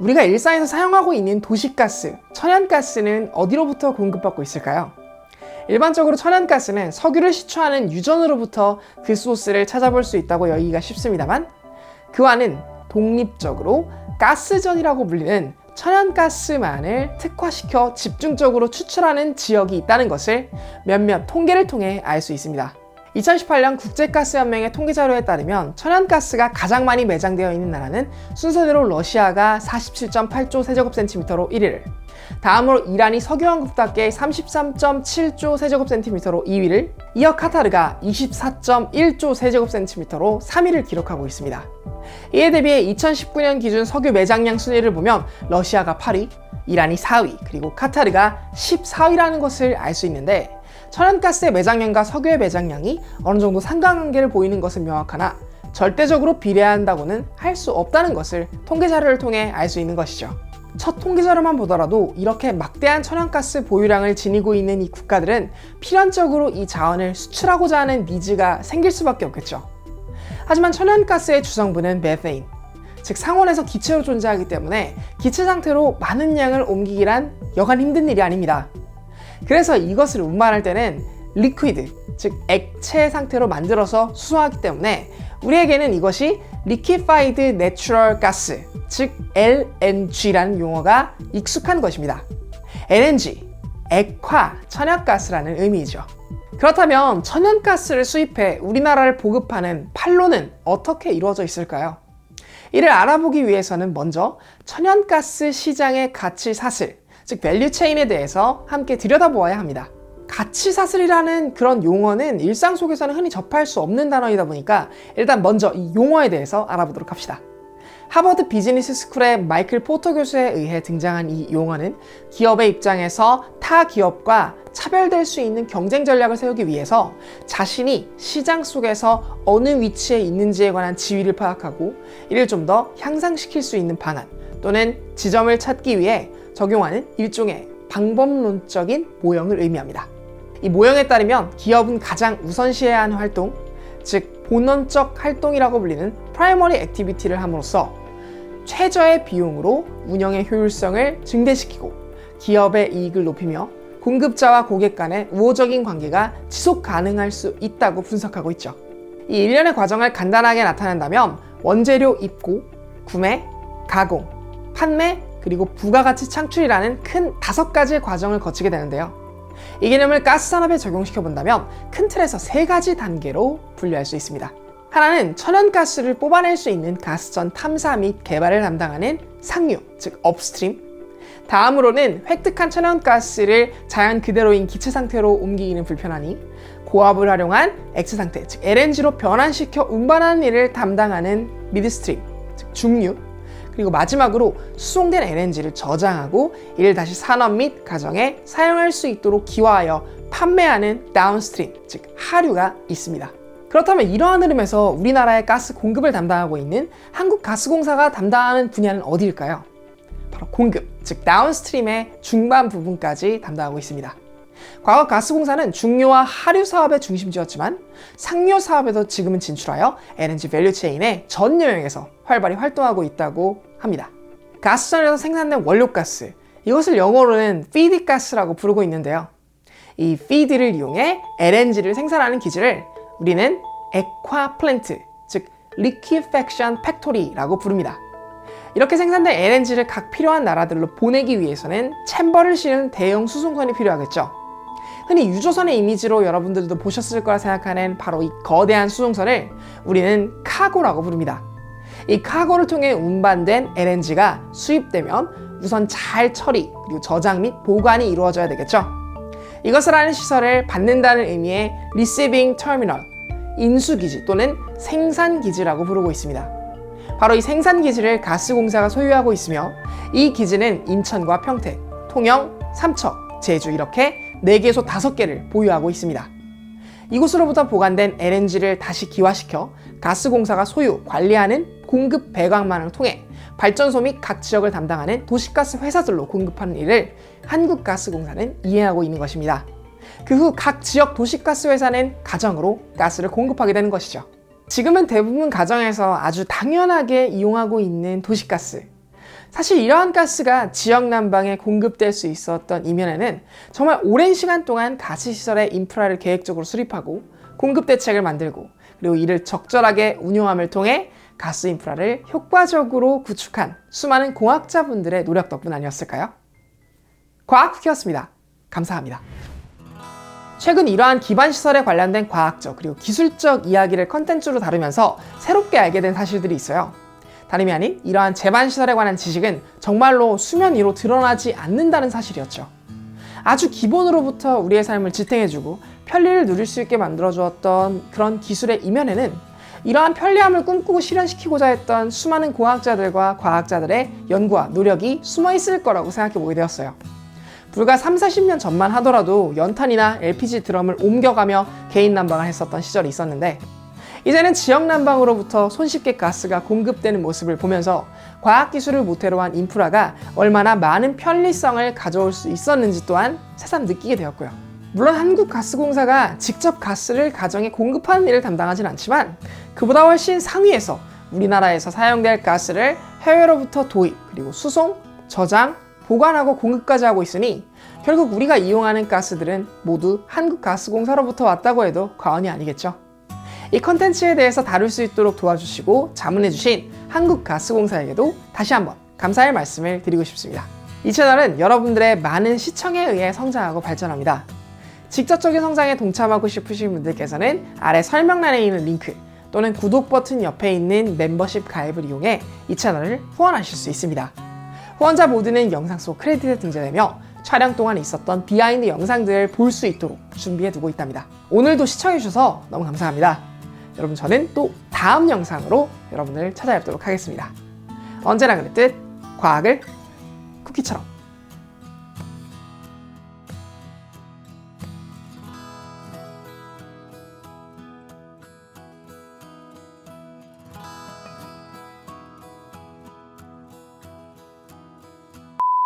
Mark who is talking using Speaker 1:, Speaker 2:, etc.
Speaker 1: 우리가 일상에서 사용하고 있는 도시가스, 천연가스는 어디로부터 공급받고 있을까요? 일반적으로 천연가스는 석유를 시추하는 유전으로부터 그 소스를 찾아볼 수 있다고 여기가 쉽습니다만 그와는 독립적으로 가스전이라고 불리는 천연가스만을 특화시켜 집중적으로 추출하는 지역이 있다는 것을 몇몇 통계를 통해 알 수 있습니다. 2018년 국제가스연맹의 통계 자료에 따르면 천연가스가 가장 많이 매장되어 있는 나라는 순서대로 러시아가 47.8조 세제곱센티미터로 1위를, 다음으로 이란이 석유왕국답게 33.7조 세제곱센티미터로 2위를, 이어 카타르가 24.1조 세제곱센티미터로 3위를 기록하고 있습니다. 이에 대비해 2019년 기준 석유 매장량 순위를 보면 러시아가 8위, 이란이 4위, 그리고 카타르가 14위라는 것을 알 수 있는데 천연가스의 매장량과 석유의 매장량이 어느 정도 상관관계를 보이는 것은 명확하나 절대적으로 비례한다고는 할 수 없다는 것을 통계 자료를 통해 알 수 있는 것이죠. 첫 통계 자료만 보더라도 이렇게 막대한 천연가스 보유량을 지니고 있는 이 국가들은 필연적으로 이 자원을 수출하고자 하는 니즈가 생길 수밖에 없겠죠. 하지만 천연가스의 주성분은 메테인, 즉 상온에서 기체로 존재하기 때문에 기체 상태로 많은 양을 옮기기란 여간 힘든 일이 아닙니다. 그래서 이것을 운반할 때는 리퀴드, 즉 액체 상태로 만들어서 수송하기 때문에 우리에게는 이것이 Liquefied Natural Gas, 즉 LNG라는 용어가 익숙한 것입니다. LNG, 액화 천연가스라는 의미이죠. 그렇다면 천연가스를 수입해 우리나라를 보급하는 판로는 어떻게 이루어져 있을까요? 이를 알아보기 위해서는 먼저 천연가스 시장의 가치 사슬, 즉 밸류 체인에 대해서 함께 들여다보아야 합니다. 가치 사슬이라는 그런 용어는 일상 속에서는 흔히 접할 수 없는 단어이다 보니까 일단 먼저 이 용어에 대해서 알아보도록 합시다. 하버드 비즈니스 스쿨의 마이클 포터 교수에 의해 등장한 이 용어는 기업의 입장에서 타 기업과 차별될 수 있는 경쟁 전략을 세우기 위해서 자신이 시장 속에서 어느 위치에 있는지에 관한 지위를 파악하고 이를 좀 더 향상시킬 수 있는 방안 또는 지점을 찾기 위해 적용하는 일종의 방법론적인 모형을 의미합니다. 이 모형에 따르면 기업은 가장 우선시해야 하는 활동, 즉 본원적 활동이라고 불리는 프라이머리 액티비티를 함으로써 최저의 비용으로 운영의 효율성을 증대시키고 기업의 이익을 높이며 공급자와 고객 간의 우호적인 관계가 지속 가능할 수 있다고 분석하고 있죠. 이 일련의 과정을 간단하게 나타낸다면 원재료 입고, 구매, 가공, 판매, 그리고 부가가치 창출이라는 큰 다섯 가지의 과정을 거치게 되는데요. 이 개념을 가스 산업에 적용시켜 본다면 큰 틀에서 세 가지 단계로 분류할 수 있습니다. 하나는 천연가스를 뽑아낼 수 있는 가스전 탐사 및 개발을 담당하는 상류, 즉 업스트림. 다음으로는 획득한 천연가스를 자연 그대로인 기체 상태로 옮기기는 불편하니 고압을 활용한 액체 상태, 즉 LNG로 변환시켜 운반하는 일을 담당하는 미드스트림, 즉 중류. 그리고 마지막으로 수송된 LNG를 저장하고 이를 다시 산업 및 가정에 사용할 수 있도록 기화하여 판매하는 다운스트림, 즉 하류가 있습니다. 그렇다면 이러한 흐름에서 우리나라의 가스 공급을 담당하고 있는 한국가스공사가 담당하는 분야는 어디일까요? 바로 공급, 즉 다운스트림의 중반 부분까지 담당하고 있습니다. 과거 가스공사는 중요와 하류 사업의 중심지였지만 상류 사업에도 지금은 진출하여 LNG 밸류 체인의 전 영역에서 활발히 활동하고 있다고 합니다. 가스전에서 생산된 원료가스, 이것을 영어로는 feed 가스라고 부르고 있는데요. 이 feed를 이용해 LNG를 생산하는 기지를 우리는 액화 플랜트, 즉 liquefaction factory라고 부릅니다. 이렇게 생산된 LNG를 각 필요한 나라들로 보내기 위해서는 챔버를 실은 대형 수송선이 필요하겠죠. 흔히 유조선의 이미지로 여러분들도 보셨을 거라 생각하는 바로 이 거대한 수송선을 우리는 카고라고 부릅니다. 이 카고를 통해 운반된 LNG가 수입되면 우선 잘 처리 그리고 저장 및 보관이 이루어져야 되겠죠. 이것을 하는 시설을 받는다는 의미의 Receiving Terminal, 인수기지 또는 생산기지라고 부르고 있습니다. 바로 이 생산 기지를 가스공사가 소유하고 있으며 이 기지는 인천과 평택, 통영, 삼척, 제주 이렇게 4개소 5개를 보유하고 있습니다. 이곳으로부터 보관된 LNG를 다시 기화시켜 가스공사가 소유, 관리하는 공급 배관망을 통해 발전소 및 각 지역을 담당하는 도시가스 회사들로 공급하는 일을 한국가스공사는 이해하고 있는 것입니다. 그 후 각 지역 도시가스 회사는 가정으로 가스를 공급하게 되는 것이죠. 지금은 대부분 가정에서 아주 당연하게 이용하고 있는 도시가스. 사실 이러한 가스가 지역 난방에 공급될 수 있었던 이면에는 정말 오랜 시간 동안 가스시설의 인프라를 계획적으로 수립하고 공급 대책을 만들고 그리고 이를 적절하게 운용함을 통해 가스 인프라를 효과적으로 구축한 수많은 공학자분들의 노력 덕분 아니었을까요? 과학쿠키였습니다. 감사합니다. 최근 이러한 기반 시설에 관련된 과학적 그리고 기술적 이야기를 컨텐츠로 다루면서 새롭게 알게 된 사실들이 있어요. 다름이 아닌 이러한 제반 시설에 관한 지식은 정말로 수면 위로 드러나지 않는다는 사실이었죠. 아주 기본으로부터 우리의 삶을 지탱해주고 편리를 누릴 수 있게 만들어 주었던 그런 기술의 이면에는 이러한 편리함을 꿈꾸고 실현시키고자 했던 수많은 공학자들과 과학자들의 연구와 노력이 숨어 있을 거라고 생각해 보게 되었어요. 불과 3, 40년 전만 하더라도 연탄이나 LPG 드럼을 옮겨가며 개인 난방을 했었던 시절이 있었는데 이제는 지역 난방으로부터 손쉽게 가스가 공급되는 모습을 보면서 과학 기술을 모태로 한 인프라가 얼마나 많은 편리성을 가져올 수 있었는지 또한 새삼 느끼게 되었고요. 물론 한국가스공사가 직접 가스를 가정에 공급하는 일을 담당하진 않지만 그보다 훨씬 상위에서 우리나라에서 사용될 가스를 해외로부터 도입, 그리고 수송, 저장, 보관하고 공급까지 하고 있으니 결국 우리가 이용하는 가스들은 모두 한국가스공사로부터 왔다고 해도 과언이 아니겠죠. 이 컨텐츠에 대해서 다룰 수 있도록 도와주시고 자문해주신 한국가스공사에게도 다시 한번 감사의 말씀을 드리고 싶습니다. 이 채널은 여러분들의 많은 시청에 의해 성장하고 발전합니다. 직접적인 성장에 동참하고 싶으신 분들께서는 아래 설명란에 있는 링크 또는 구독 버튼 옆에 있는 멤버십 가입을 이용해 이 채널을 후원하실 수 있습니다. 후원자 모두는 영상 속 크레딧에 등재되며 촬영 동안 있었던 비하인드 영상들을 볼 수 있도록 준비해 두고 있답니다. 오늘도 시청해주셔서 너무 감사합니다. 여러분 저는 또 다음 영상으로 여러분을 찾아뵙도록 하겠습니다. 언제나 그랬듯 과학을 쿠키처럼